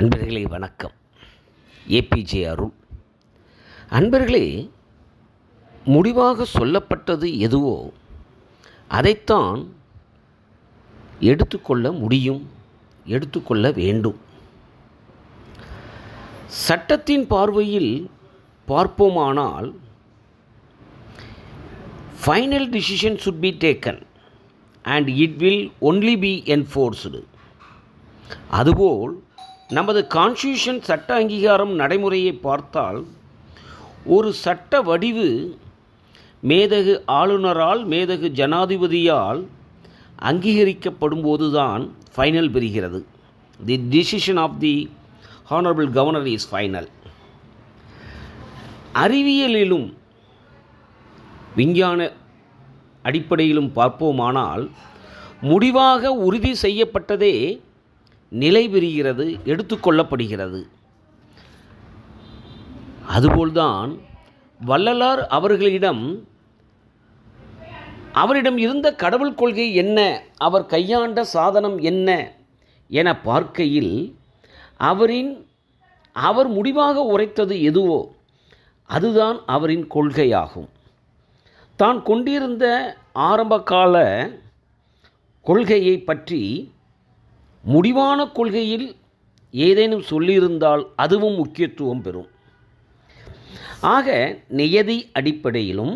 அன்பர்களே வணக்கம். ஏபிஜே அருள் அன்பர்களே முடிவாக சொல்லப்பட்டது எதுவோ அதைத்தான் எடுத்துக்கொள்ள முடியும் எடுத்துக்கொள்ள வேண்டும். சட்டத்தின் பார்வையில் பார்ப்போமானால் final decision should be taken and it will only be enforced அதுபோல் நமது கான்ஸ்டியூஷன் சட்ட அங்கீகாரம் நடைமுறையை பார்த்தால் ஒரு சட்ட வடிவு மேதகு ஆளுநரால் மேதகு ஜனாதிபதியால் அங்கீகரிக்கப்படும் தான் ஃபைனல் பெறுகிறது. The decision of the honourable governor is final அறிவியலிலும் விஞ்ஞான அடிப்படையிலும் பார்ப்போமானால் முடிவாக உறுதி செய்யப்பட்டதே நிலை பெறுகிறது எடுத்துக்கொள்ளப்படுகிறது. அதுபோல்தான் வள்ளலார் அவர்களிடம் அவரிடம் இருந்த கடவுள் கொள்கை என்ன அவர் கையாண்ட சாதனம் என்ன என பார்க்கையில் அவரின் அவர் முடிவாக உரைத்தது எதுவோ அதுதான் அவரின் கொள்கையாகும். தான் கொண்டிருந்த ஆரம்பகால கொள்கையை பற்றி முடிவான கொள்கையில் ஏதேனும் சொல்லியிருந்தால் அதுவும் முக்கியத்துவம் பெறும். ஆக நியதி அடிப்படையிலும்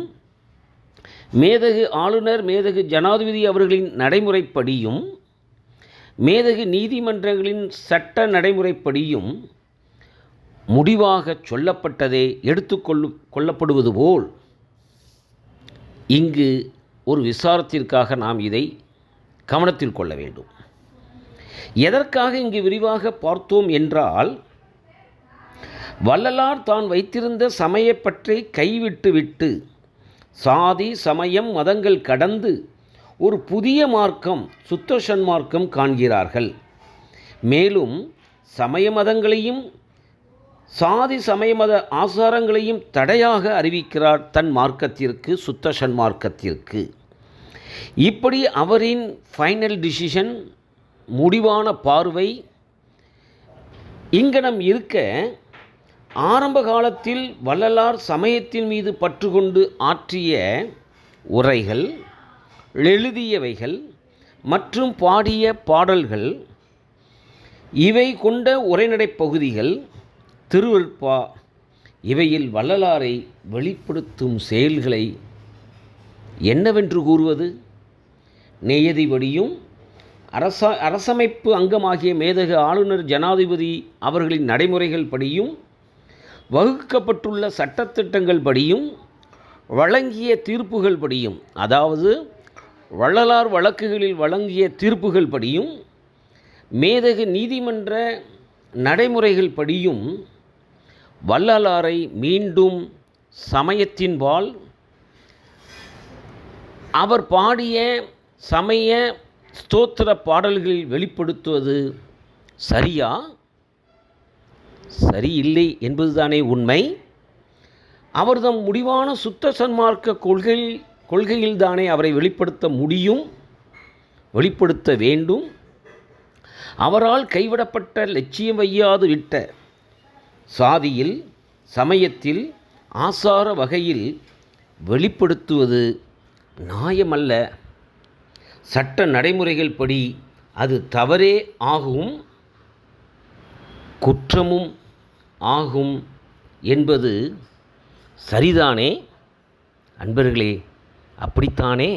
மேதகு ஆளுநர் மேதகு ஜனாதிபதி அவர்களின் நடைமுறைப்படியும் மேதகு நீதிமன்றங்களின் சட்ட நடைமுறைப்படியும் முடிவாக சொல்லப்பட்டதே எடுத்துக்கொள்ளு கொள்ளப்படுவது போல் இங்கு ஒரு விசாரத்திற்காக நாம் இதை கவனத்தில் கொள்ள வேண்டும். எதற்காக இங்கு விரிவாக பார்த்தோம் என்றால் வள்ளலார் தான் வைத்திருந்த சமயப்பற்றை கைவிட்டுவிட்டு சாதி சமயம் மதங்கள் கடந்து ஒரு புதிய மார்க்கம் சுத்த சன்மார்க்கம் காண்கிறார்கள். மேலும் சமய மதங்களையும் சாதி சமய மத ஆசாரங்களையும் தடையாக அறிவிக்கிறார் தன் மார்க்கத்திற்கு சுத்த சன்மார்க்கத்திற்கு இப்படி அவரின் ஃபைனல் டிசிஷன் முடிவான பார்வை இங்கனம் இருக்க ஆரம்ப காலத்தில் வள்ளலார் சமயத்தின் மீது பற்று கொண்டு ஆற்றிய உரைகள் எழுதியவைகள் மற்றும் பாடிய பாடல்கள் இவை கொண்ட உரைநடை பகுதிகள் திருவருட்பா இவையில் வள்ளலாரை வெளிப்படுத்தும் செயல்களை என்னவென்று கூறுவது? நேயதிபடியும் அரச அரசமைப்பு அங்கமாகிய மேதகு ஆளுநர் ஜனாதிபதி அவர்களின் நடைமுறைகள் படியும் வகுக்கப்பட்டுள்ள சட்டத்திட்டங்கள் படியும் வழங்கிய தீர்ப்புகள் படியும். அதாவது வள்ளலார் வழக்குகளில் வழங்கிய தீர்ப்புகள் படியும் மேதகு நீதிமன்ற நடைமுறைகள் படியும் வள்ளலாரை மீண்டும் சமயத்தின்பால் அவர் பாடிய சமய ஸ்தோத்திர பாடல்களில் வெளிப்படுத்துவது சரியா? சரியில்லை என்பதுதானே உண்மை. அவர்தம் முடிவான சுத்த சன்மார்க்க கொள்கை கொள்கையில்தானே அவரை வெளிப்படுத்த முடியும் வெளிப்படுத்த வேண்டும். அவரால் கைவிடப்பட்ட லட்சியம் வையாது விட்ட சாதியில் சமயத்தில் ஆசார வகையில் வெளிப்படுத்துவது நியாயமல்ல. சட்ட நடைமுறைகள் படி அது தவறே ஆகும் குற்றமும் ஆகும் என்பது சரிதானே? அன்பர்களே அப்படித்தானே?